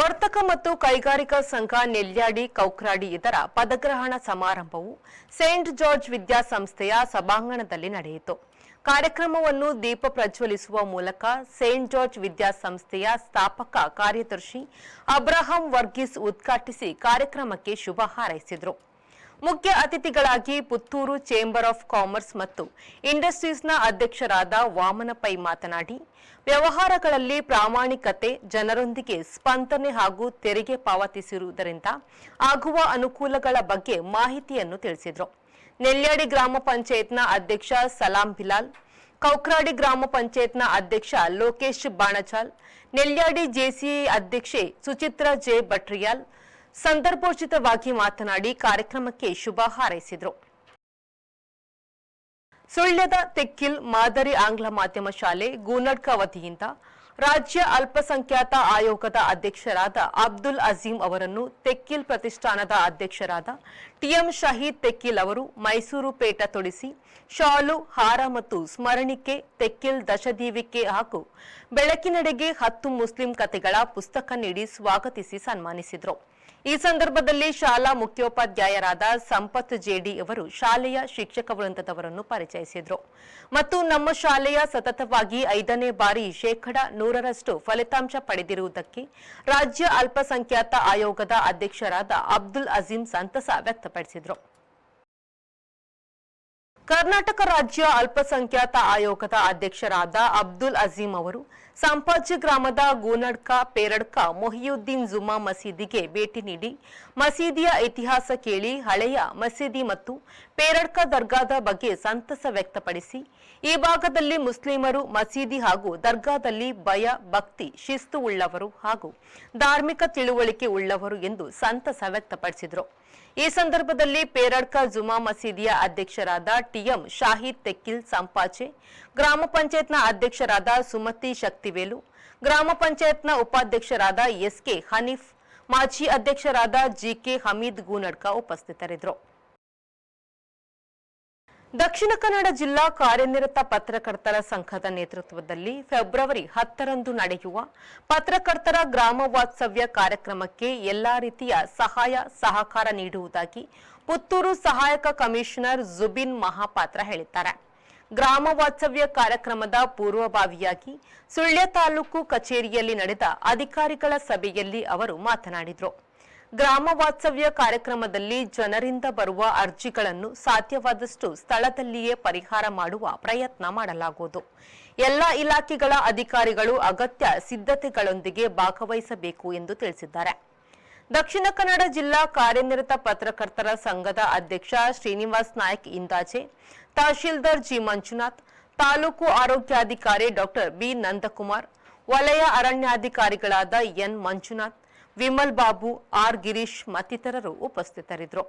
ವರ್ತಕ ಮತ್ತು ಕೈಗಾರಿಕಾ ಸಂಘ ನೆಲ್ಯಾಡಿ, ಕೌಕ್ರಾಡಿ ಇದರ ಪದಗ್ರಹಣ ಸಮಾರಂಭವು ಸೇಂಟ್ ಜಾರ್ಜ್ ವಿದ್ಯಾಸಂಸ್ಥೆಯ ಸಭಾಂಗಣದಲ್ಲಿ ನಡೆಯಿತು. ಕಾರ್ಯಕ್ರಮವನ್ನು ದೀಪ ಪ್ರಜ್ವಲಿಸುವ ಮೂಲಕ ಸೇಂಟ್ ಜಾರ್ಜ್ ವಿದ್ಯಾಸಂಸ್ಥೆಯ ಸ್ಥಾಪಕ ಕಾರ್ಯದರ್ಶಿ ಅಬ್ರಹಾಂ ವರ್ಗೀಸ್ ಉದ್ಘಾಟಿಸಿ ಕಾರ್ಯಕ್ರಮಕ್ಕೆ ಶುಭ ಹಾರೈಸಿದರು. ಮುಖ್ಯ ಅತಿಥಿಗಳಾಗಿ ಪುತ್ತೂರು ಚೇಂಬರ್ ಆಫ್ ಕಾಮರ್ಸ್ ಮತ್ತು ಇಂಡಸ್ಟ್ರೀಸ್ನ ಅಧ್ಯಕ್ಷರಾದ ವಾಮನ ಪೈ ಮಾತನಾಡಿ, ವ್ಯವಹಾರಗಳಲ್ಲಿ ಪ್ರಾಮಾಣಿಕತೆ, ಜನರೊಂದಿಗೆ ಸ್ಪಂದನೆ ಹಾಗೂ ತೆರಿಗೆ ಪಾವತಿಸಿರುವುದರಿಂದ ಆಗುವ ಅನುಕೂಲಗಳ ಬಗ್ಗೆ ಮಾಹಿತಿಯನ್ನು ತಿಳಿಸಿದರು. ನೆಲ್ಯಾಡಿ ಗ್ರಾಮ ಪಂಚಾಯತ್ನ ಅಧ್ಯಕ್ಷ ಸಲಾಂ ಬಿಲಾಲ್, ಕೌಕ್ರಾಡಿ ಗ್ರಾಮ ಪಂಚಾಯತ್ನ ಅಧ್ಯಕ್ಷ ಲೋಕೇಶ್ ಬಾಣಚಾಲ್ ನೆಲ್ಯಾಡಿ ಜೆಸಿಐ ಅಧ್ಯಕ್ಷೆ ಸುಚಿತ್ರಾ ಜೆ ಭಟ್ರಿಯಾಲ್ ಸಂದರ್ಭೋಚಿತವಾಗಿ ಮಾತನಾಡಿ ಕಾರ್ಯಕ್ರಮಕ್ಕೆ ಶುಭ ಹಾರೈಸಿದರು. ಸುಳ್ಯದ ತೆಕ್ಕಿಲ್ ಮಾದರಿ ಆಂಗ್ಲ ಮಾಧ್ಯಮ ಶಾಲೆ ಗೂನಡ್ಕ ವತಿಯಿಂದ ರಾಜ್ಯ ಅಲ್ಪಸಂಖ್ಯಾತ ಆಯೋಗದ ಅಧ್ಯಕ್ಷರಾದ ಅಬ್ದುಲ್ ಅಜೀಂ ಅವರನ್ನು ತೆಕ್ಕಿಲ್ ಪ್ರತಿಷ್ಠಾನದ ಅಧ್ಯಕ್ಷರಾದ ಟಿಎಂ ಶಹೀದ್ ತೆಕ್ಕಿಲ್ ಅವರು ಮೈಸೂರು ಪೇಟ ತೊಡಿಸಿ ಶಾಲು, ಹಾರ ಮತ್ತು ಸ್ಮರಣಿಕೆ, ತೆಕ್ಕಿಲ್ ದಶದೀವಿಕೆ ಹಾಗೂ ಬೆಳಕಿನೆಡೆಗೆ ಹತ್ತು ಮುಸ್ಲಿಂ ಕತೆಗಳ ಪುಸ್ತಕ ನೀಡಿ ಸ್ವಾಗತಿಸಿ ಸನ್ಮಾನಿಸಿದರು. ಈ ಸಂದರ್ಭದಲ್ಲಿ ಶಾಲಾ ಮುಖ್ಯೋಪಾಧ್ಯಾಯರಾದ ಸಂಪತ್ ಜೆಡಿ ಅವರು ಶಾಲೆಯ ಶಿಕ್ಷಕ ವೃಂದದವರನ್ನು ಪರಿಚಯಿಸಿದರು. ಮತ್ತು ನಮ್ಮ ಶಾಲೆಯ ಸತತವಾಗಿ ಐದನೇ ಬಾರಿ ಶೇಕಡ ನೂರರಷ್ಟು ಫಲಿತಾಂಶ ಪಡೆದಿರುವುದಕ್ಕೆ ರಾಜ್ಯ ಅಲ್ಪಸಂಖ್ಯಾತ ಆಯೋಗದ ಅಧ್ಯಕ್ಷರಾದ ಅಬ್ದುಲ್ ಅಜೀಂ ಸಂತಸ ವ್ಯಕ್ತಪಡಿಸಿದರು. ಕರ್ನಾಟಕ ರಾಜ್ಯ ಅಲ್ಪಸಂಖ್ಯಾತ ಆಯೋಗದ ಅಧ್ಯಕ್ಷರಾದ ಅಬ್ದುಲ್ ಅಜೀಂ ಅವರು ಸಂಪಾಜಿ ಗ್ರಾಮದ ಗೂನಡ್ಕ, ಪೇರಡ್ಕ, ಮೊಹಿಯುದ್ದೀನ್ ಜುಮಾ ಮಸೀದಿಗೆ ಭೇಟಿ ನೀಡಿ ಮಸೀದಿಯ ಇತಿಹಾಸ ಕೇಳಿ ಹಳೆಯ ಮಸೀದಿ ಮತ್ತು ಪೇರಡ್ಕ ದರ್ಗಾದ ಬಗ್ಗೆ ಸಂತಸ ವ್ಯಕ್ತಪಡಿಸಿ, ಈ ಭಾಗದಲ್ಲಿ ಮುಸ್ಲಿಮರು ಮಸೀದಿ ಹಾಗೂ ದರ್ಗಾದಲ್ಲಿ ಭಯ, ಭಕ್ತಿ, ಶಿಸ್ತು ಉಳ್ಳವರು ಹಾಗೂ ಧಾರ್ಮಿಕ ತಿಳುವಳಿಕೆ ಉಳ್ಳವರು ಎಂದು ಸಂತಸ ವ್ಯಕ್ತಪಡಿಸಿದರು. ಈ ಸಂದರ್ಭದಲ್ಲಿ ಪೇರಡ್ಕ ಜುಮಾ ಮಸೀದಿಯ ಅಧ್ಯಕ್ಷರಾದ ಟಿಎಂ ಶಾಹಿದ್ ತೆಕ್ಕಿಲ್ ಸಂಪಾಚೆ, ಗ್ರಾಮ ಪಂಚಾಯತ್ನ ಅಧ್ಯಕ್ಷರಾದ ಸುಮತಿ ಶಕ್ತಿವೇಲು, ಗ್ರಾಮ ಪಂಚಾಯತ್ನ ಉಪಾಧ್ಯಕ್ಷರಾದ ಎಸ್ಕೆ ಹನೀಫ್, ಮಾಜಿ ಅಧ್ಯಕ್ಷರಾದ ಜಿಕೆ ಹಮೀದ್ ಗೂನಡ್ಕ ಉಪಸ್ಥಿತರಿದ್ದರು. ದಕ್ಷಿಣ ಕನ್ನಡ ಜಿಲ್ಲಾ ಕಾರ್ಯನಿರತ ಪತ್ರಕರ್ತರ ಸಂಘದ ನೇತೃತ್ವದಲ್ಲಿ ಫೆಬ್ರವರಿ ಹತ್ತರಂದು ನಡೆಯುವ ಪತ್ರಕರ್ತರ ಗ್ರಾಮ ವಾತ್ಸವ್ಯ ಕಾರ್ಯಕ್ರಮಕ್ಕೆ ಎಲ್ಲಾ ರೀತಿಯ ಸಹಾಯ, ಸಹಕಾರ ನೀಡುವುದಾಗಿ ಪುತ್ತೂರು ಸಹಾಯಕ ಕಮಿಷನರ್ ಜುಬಿನ್ ಮಹಾಪಾತ್ರ ಹೇಳಿದ್ದಾರೆ. ಗ್ರಾಮ ವಾತ್ಸವ್ಯ ಕಾರ್ಯಕ್ರಮದ ಪೂರ್ವಭಾವಿಯಾಗಿ ಸುಳ್ಯ ತಾಲೂಕು ಕಚೇರಿಯಲ್ಲಿ ನಡೆದ ಅಧಿಕಾರಿಗಳ ಸಭೆಯಲ್ಲಿ ಅವರು ಮಾತನಾಡಿದರು. ಗ್ರಾಮ ವಾತ್ಸವ್ಯ ಕಾರ್ಯಕ್ರಮದಲ್ಲಿ ಜನರಿಂದ ಬರುವ ಅರ್ಜಿಗಳನ್ನು ಸಾಧ್ಯವಾದಷ್ಟು ಸ್ಥಳದಲ್ಲಿಯೇ ಪರಿಹಾರ ಮಾಡುವ ಪ್ರಯತ್ನ ಮಾಡಲಾಗುವುದು. ಎಲ್ಲ ಇಲಾಖೆಗಳ ಅಧಿಕಾರಿಗಳು ಅಗತ್ಯ ಸಿದ್ಧತೆಗಳೊಂದಿಗೆ ಭಾಗವಹಿಸಬೇಕು ಎಂದು ತಿಳಿಸಿದ್ದಾರೆ. ದಕ್ಷಿಣ ಕನ್ನಡ ಜಿಲ್ಲಾ ಕಾರ್ಯನಿರತ ಪತ್ರಕರ್ತರ ಸಂಘದ ಅಧ್ಯಕ್ಷ ಶ್ರೀನಿವಾಸ್ ನಾಯ್ಕ್ ಇಂದಾಜೆ, ತಹಶೀಲ್ದಾರ್ ಜಿ ಮಂಜುನಾಥ್, ತಾಲೂಕು ಆರೋಗ್ಯಾಧಿಕಾರಿ ಡಾಕ್ಟರ್ ಬಿ ನಂದಕುಮಾರ್, ವಲಯ ಅರಣ್ಯಾಧಿಕಾರಿಗಳಾದ ಎನ್ ಮಂಜುನಾಥ್ ವಿಮಲ್ ಬಾಬು ಆರ್ ಗಿರೀಶ್ ಮತ್ತಿತರರು ಉಪಸ್ಥಿತರಿದ್ದರು.